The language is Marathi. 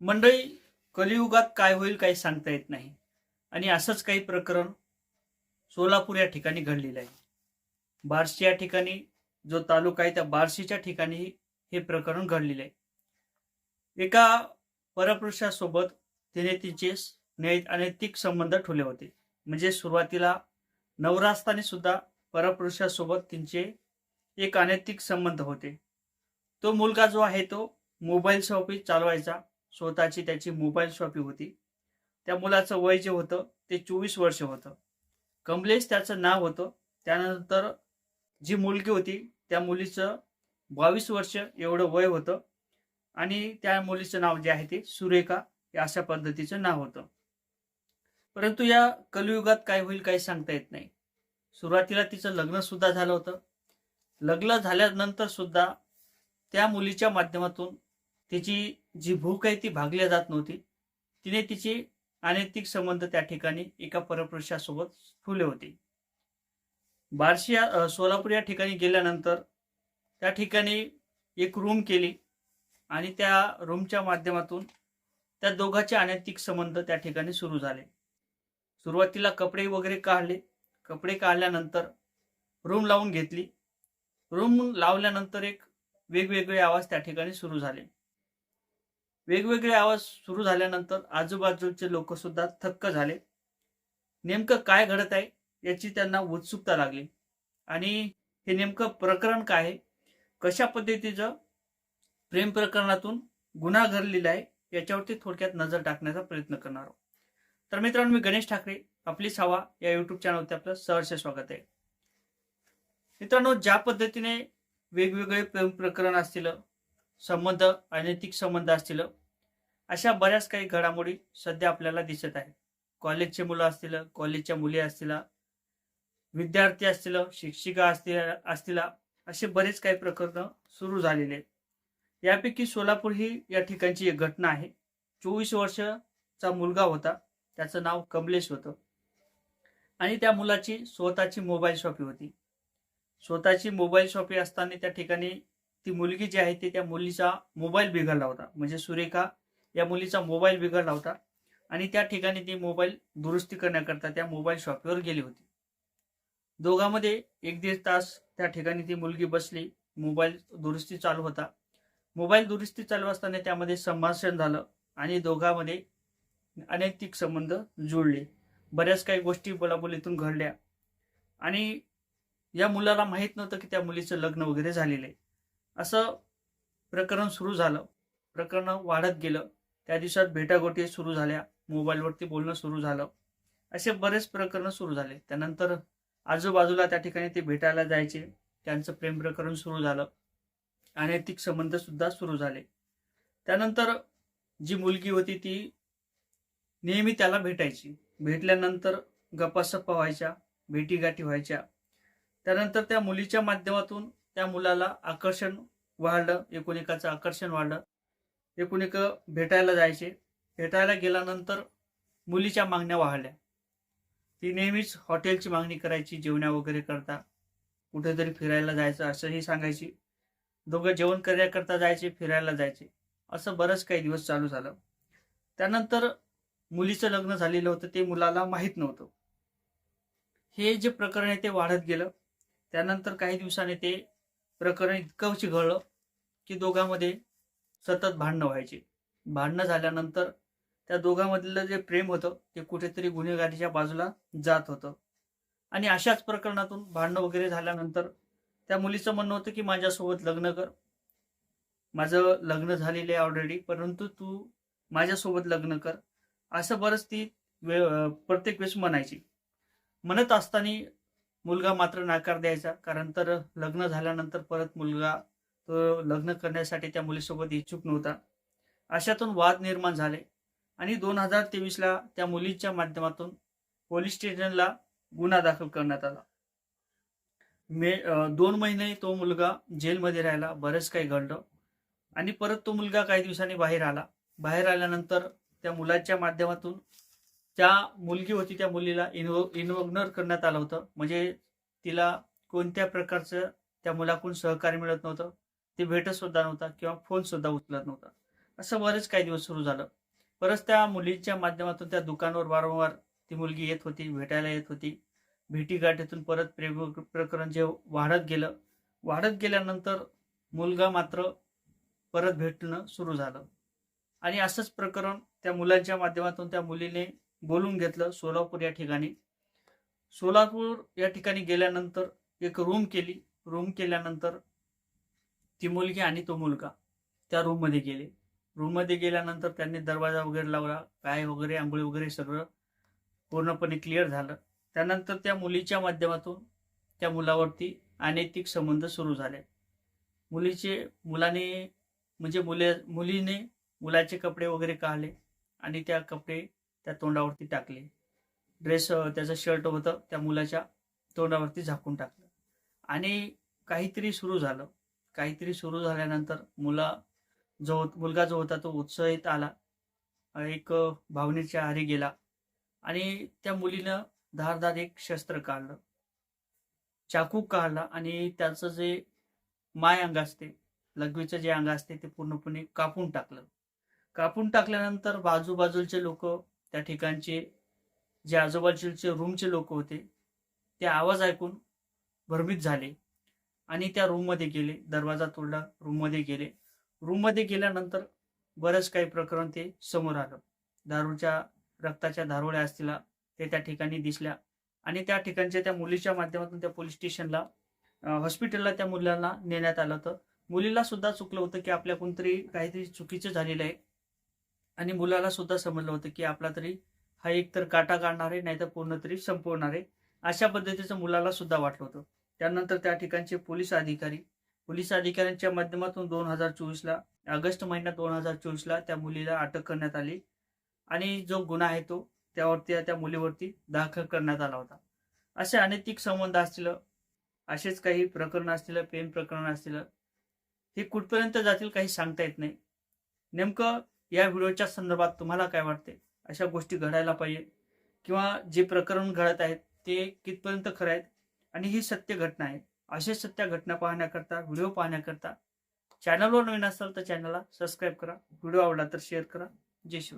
मंडळी कलियुगात काय होईल काही सांगता येत नाही. आणि असंच काही प्रकरण सोलापूर या ठिकाणी घडलेलं आहे. बार्शी या ठिकाणी जो तालुका आहे त्या बार्शीच्या ठिकाणी हे प्रकरण घडलेलं आहे. एका परपुरुषासोबत तिने तिचे नै अनैतिक संबंध ठेवले होते. म्हणजे सुरुवातीला नवरास्ताने सुद्धा परपुरुषासोबत तिचे एक अनैतिक संबंध होते. तो मुलगा जो आहे तो मोबाईल शॉपी चालवायचा. स्वतःची त्याची मोबाईल शॉपी होती. त्या मुलाचं वय जे होतं ते चोवीस वर्ष होतं. कमलेश त्याचं नाव होतं. त्यानंतर जी मुलगी होती त्या मुलीचं बावीस वर्ष एवढं वय होतं. आणि त्या मुलीचं नाव जे आहे ते सुरेखा हे अशा पद्धतीचं नाव होतं. परंतु या कलियुगात काय होईल काही सांगता येत नाही. सुरुवातीला तिचं लग्न सुद्धा झालं होतं. लग्न झाल्यानंतर सुद्धा त्या मुलीच्या माध्यमातून तिची जी भूक आहे ती भागल्या जात नव्हती. तिने तिचे अनैतिक संबंध त्या ठिकाणी एका परपुरुषासोबत ठेवले होते. बार्शी सोलापूर या ठिकाणी गेल्यानंतर त्या ठिकाणी एक रूम केली आणि त्या रूमच्या माध्यमातून त्या दोघांचे अनैतिक संबंध त्या ठिकाणी सुरू झाले. सुरुवातीला कपडे वगैरे काढले. कपडे काढल्यानंतर रूम लावून घेतली. रूम लावल्यानंतर एक वेगवेगळे आवाज त्या ठिकाणी सुरू झाले. वेगवेगळे आवाज सुरू झाल्यानंतर आजूबाजूचे लोक सुद्धा थक्क झाले. नेमकं काय घडत आहे याची त्यांना उत्सुकता लागली. आणि हे नेमकं प्रकरण काय आहे? कशा पद्धतीचं प्रेम प्रकरणातून गुन्हा घडलेला आहे याच्यावरती थोडक्यात नजर टाकण्याचा प्रयत्न करणार आहोत. तर मित्रांनो मी गणेश ठाकरे आपली सावा या युट्यूब चॅनलवरती आपलं सहर्ष स्वागत आहे. मित्रांनो ज्या पद्धतीने वेगवेगळे प्रेम प्रकरण असतील संबंध अनैतिक संबंध असतील. अशा बऱ्याच काही घडामोडी सध्या आपल्याला दिसत आहे कॉलेजचे मुलं असतील कॉलेजच्या मुली असतील विद्यार्थी असतील शिक्षिका असतील असतील असे बरेच काही प्रकरण सुरू झालेले आहेत. यापैकी सोलापूर ही या ठिकाणची एक घटना आहे. चोवीस वर्षाचा मुलगा होता. त्याचं नाव कमलेश होतं. आणि त्या मुलाची स्वतःची मोबाईल शॉपी होती. स्वतःची मोबाईल शॉपी असताना त्या ठिकाणी ती मुलगी जी आहे ती त्या मुलीचा मोबाईल बिघडला होता. म्हणजे सुरेखा या मुलीचा मोबाईल बिघडला होता. आणि त्या ठिकाणी ती मोबाईल दुरुस्ती करण्याकरता त्या मोबाईल शॉपवर गेली होती. दोघांमध्ये एक दीड तास त्या ठिकाणी ती मुलगी बसली. मोबाईल दुरुस्ती चालू होता. मोबाईल दुरुस्ती चालू असताना त्यामध्ये संभाषण झालं आणि दोघांमध्ये अनैतिक संबंध जुळले. बऱ्याच काही गोष्टी बोलाबोलीतून घडल्या. आणि या मुलाला माहीत नव्हतं की त्या मुलीचं लग्न वगैरे झालेलं आहे. असं प्रकरण सुरू झालं. प्रकरण वाढत गेलं. त्या दिवसात भेटागोटी सुरू झाल्या. मोबाईलवरती बोलणं सुरू झालं. असे बरेच प्रकरण सुरू झाले. त्यानंतर आजूबाजूला त्या ठिकाणी ते भेटायला जायचे. त्यांचं प्रेम प्रकरण सुरू झालं. अनैतिक संबंध सुद्धा सुरू झाले. त्यानंतर जी मुलगी होती ती नेहमी त्याला भेटायची. भेटल्यानंतर गप्पासप्पा व्हायच्या भेटीगाठी व्हायच्या. त्यानंतर त्या मुलीच्या माध्यमातून त्या मुलाला आकर्षण वाढलं एकूण एकाचं आकर्षण वाढलं. एकूणएक भेटायला जायचे. भेटायला गेल्यानंतर मुलीच्या मागण्या वाढल्या. ती नेहमीच हॉटेलची मागणी करायची जेवण्या वगैरे करता. कुठेतरी फिरायला जायचं असंही सांगायची. दोघं जेवण करण्याकरता जायचे फिरायला जायचे. असं बरंच काही दिवस चालू झालं. त्यानंतर मुलीचं लग्न झालेलं होतं ते मुलाला माहीत नव्हतं. हे जे प्रकरण आहे ते वाढत गेलं. त्यानंतर काही दिवसाने ते प्रकरण इतकं चिघळलं की दोघांमध्ये सतत भांडणं व्हायचे. भांडणं झाल्यानंतर त्या दोघांमधलं जे प्रेम होतं ते कुठेतरी गुन्हेगारीच्या बाजूला जात होतं. आणि अशाच प्रकरणातून भांडणं वगैरे झाल्यानंतर त्या मुलीचं म्हणणं होतं की माझ्यासोबत लग्न कर. माझं लग्न झालेलं आहे ऑलरेडी परंतु तू माझ्यासोबत लग्न कर. असं बरंच ती वे प्रत्येक वेळेस म्हणायची. म्हणत असताना मुलगा मात्र नाकार द्यायचा. कारण तर लग्न झाल्यानंतर परत मुलगा तो लग्न करण्यासाठी त्या मुलीसोबत इच्छुक नव्हता. अशातून वाद निर्माण झाले. आणि दोन हजार तेवीसला त्या मुलीच्या माध्यमातून पोलीस स्टेशनला गुन्हा दाखल करण्यात आला. मे दोन महिने तो मुलगा जेलमध्ये राहिला. बरंच काही घडलं. आणि परत तो मुलगा काही दिवसांनी बाहेर आला. बाहेर आल्यानंतर त्या मुलाच्या माध्यमातून त्या मुलगी होती त्या मुलीला इन्वो इन्वग्नर करण्यात आलं होतं. म्हणजे तिला कोणत्या प्रकारचं त्या मुलाकडून सहकार्य मिळत नव्हतं. ती भेटत सुद्धा नव्हता किंवा फोन सुद्धा उचलत नव्हता. असं बरेच काही दिवस सुरू झालं. परत त्या मुलीच्या माध्यमातून त्या दुकानावर वारंवार ती मुलगी येत होती भेटायला येत होती. भेटीगाठीतून परत प्रेम प्रकरण जे वाढत गेलं वाढत गेल्यानंतर मुलगा मात्र परत भेटणं सुरू झालं. आणि असंच प्रकरण त्या मुलांच्या माध्यमातून त्या मुलीने बोलून घेतलं सोलापूर या ठिकाणी. सोलापूर या ठिकाणी गेल्यानंतर एक रूम केली. रूम केल्यानंतर ती मुलगी आणि तो मुलगा त्या रूममध्ये गेले. रूममध्ये गेल्यानंतर त्यांनी दरवाजा वगैरे लावला काय वगैरे आंघोळी वगैरे सगळं पूर्णपणे क्लिअर झालं. त्यानंतर त्या मुलीच्या माध्यमातून त्या मुलावरती अनैतिक संबंध सुरू झाले. मुलीचे मुलाने म्हणजे मुले मुलीने मुलाचे कपडे वगैरे काढले आणि त्या कपडे त्या तोंडावरती टाकले. ड्रेस त्याचं शर्ट होतं त्या मुलाच्या तोंडावरती झाकून टाकलं. आणि काहीतरी सुरू झालं. काहीतरी सुरू झाल्यानंतर मुला जो मुलगा जो होता तो उत्साहित आला. एक भावनेच्या आरी गेला. आणि त्या मुलीनं धारधार एक शस्त्र काढलं. चाकू काढला आणि त्याचं जे माय अंग असते लघवीचं जे अंग असते ते पूर्णपणे कापून टाकलं. कापून टाकल्यानंतर बाजूबाजूचे लोक त्या ठिकाणचे जे आजूबाजूचे रूमचे लोक होते ते आवाज ऐकून भरभीत झाले आणि त्या रूममध्ये गेले दरवाजा तोडला रूममध्ये गेले. रूममध्ये गेल्यानंतर बरंच काही प्रकरण ते समोर आलं. दारूच्या रक्ताच्या धारोळ्या असतील ते त्या ठिकाणी दिसल्या आणि त्या ठिकाणच्या त्या मुलीच्या माध्यमातून त्या पोलीस स्टेशनला हॉस्पिटलला त्या मुलांना नेण्यात आलं होतं. मुलीला सुद्धा चुकलं होतं की आपल्या कोणतरी काहीतरी चुकीचं झालेलं आहे. आणि मुलाला सुद्धा समजलं होतं की आपला तरी हा एक तर काटा काढणार आहे नाहीतर पूर्ण तरी संपवणार आहे. अशा पद्धतीचं मुलाला सुद्धा वाटलं होतं. त्यानंतर त्या ठिकाणचे पोलीस अधिकारी पोलीस अधिकाऱ्यांच्या माध्यमातून दोन हजार चोवीसला ऑगस्ट महिन्यात दोन हजार चोवीसला त्या मुलीला अटक करण्यात आली. आणि जो गुन्हा आहे तो त्यावरती त्या मुलीवरती दाखल करण्यात आला होता. असे अनैतिक संबंध असतील असेच काही प्रकरण असतील प्रेम प्रकरण असतील हे कुठपर्यंत जातील काही सांगता येत नाही. नेमकं या व्हिडिओच्या संदर्भात तुम्हाला काय वाटते? अशा गोष्टी घडायला पाहिजे किंवा जे प्रकरण घडत आहेत ते कितपर्यंत खरं आहेत आणि ही सत्य घटना आहे. असे सत्य घटना पाहण्याकरता व्हिडिओ पाहण्याकरता चॅनलवर नवीन असाल तर चॅनलला सबस्क्राईब करा. व्हिडिओ आवडला तर शेअर करा. जय शिवराय.